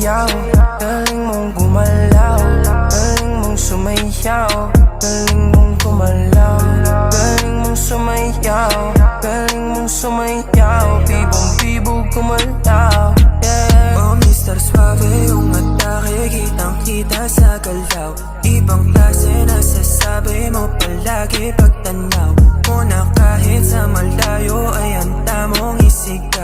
umiyaw Galing mong gumalaw Galing mong sumayaw Galing mong gumalaw Galing mong sumayaw Galing mong sumayaw Bibong bibog gumalaw Yeah Oh Mr. Suave yung atake Kitang kita sa galaw Ibang klase na sasabi mo Palagi pagtanaw Muna kahit sa malayo ay ang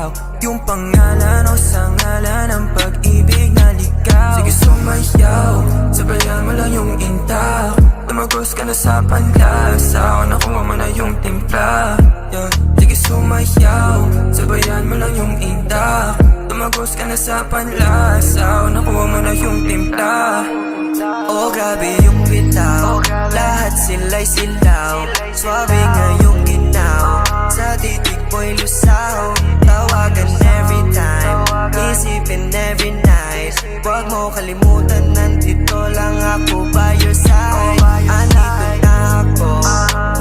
isigaw Yung pangalan o sa ngalan ng pag-ibig na ligaw. Sige sumayaw, sabayan mo lang yung intak Tumagos ka na sa panlasa. O nakuha mo na yung timpla. Yeah. Sige sumayaw, sabayan mo lang yung intak Tumagos ka na sa panlasa. O nakuha mo na yung timpla. Oh grabe yung bitaw. Lahat sila'y silaw Swabe ngayong ginaw Sa titig mo'y lusaw. Tawagan every time. Isipin every night. Huwag mo kalimutan Nandito lang ako by your side. Andito na ako.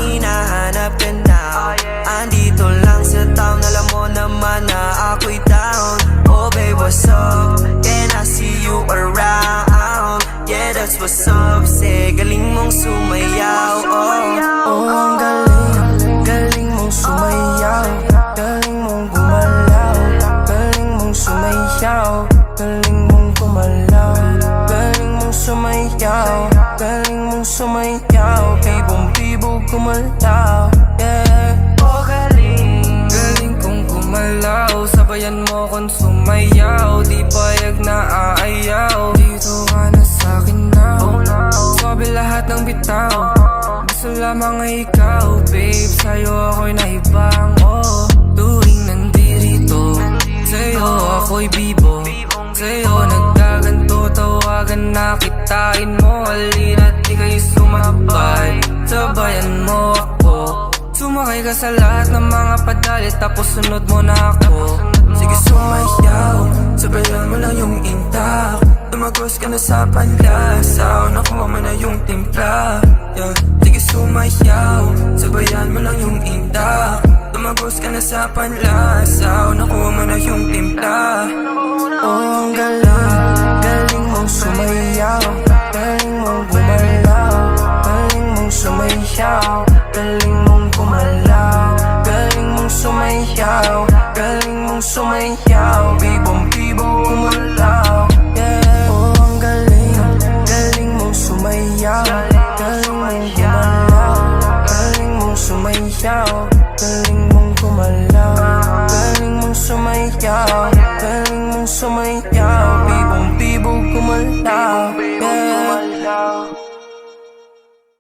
Hinahanap ka now Andito lang sa town. Alam mo naman na ako'y down. Oh babe what's up? Can I see you around? Yeah that's what's up. Say galing mong sumayaw. Oh, Oh, Galing mong gumalaw Galing mong sumayaw Galing mong sumayaw Bibong-bibog kumalaw Yeah. Oh, galing Galing kong gumalaw Sabayan mo kong sumayaw Di payag na aayaw. Dito ka na sa'kin now Sabi lahat ng bitaw Gusto lamang ikaw Babe, sa'yo ako'y naibang Oh, na kitain mo Halina't di kayo sumabay. Sabayan mo ako. Sumakay ka sa lahat ng mga padali Tapos sunod mo na ako. Sige sumayaw. Sabayan mo lang yung intak Tumagos ka na sa panlasa. O nakuha mo na yung timpla. Yeah. Sige sumayaw. Sabayan mo lang yung intak Tumagos ka na sa panlasa. O nakuha sumayaw Galing mong sumayaw. Bibong-bibong gumalaw Yeah. Oh, ang galing Galing mong sumayaw. Galing mong gumalaw. Galing mong sumayaw. Galing mong gumalaw. Galing mong sumayaw. Galing mong sumayaw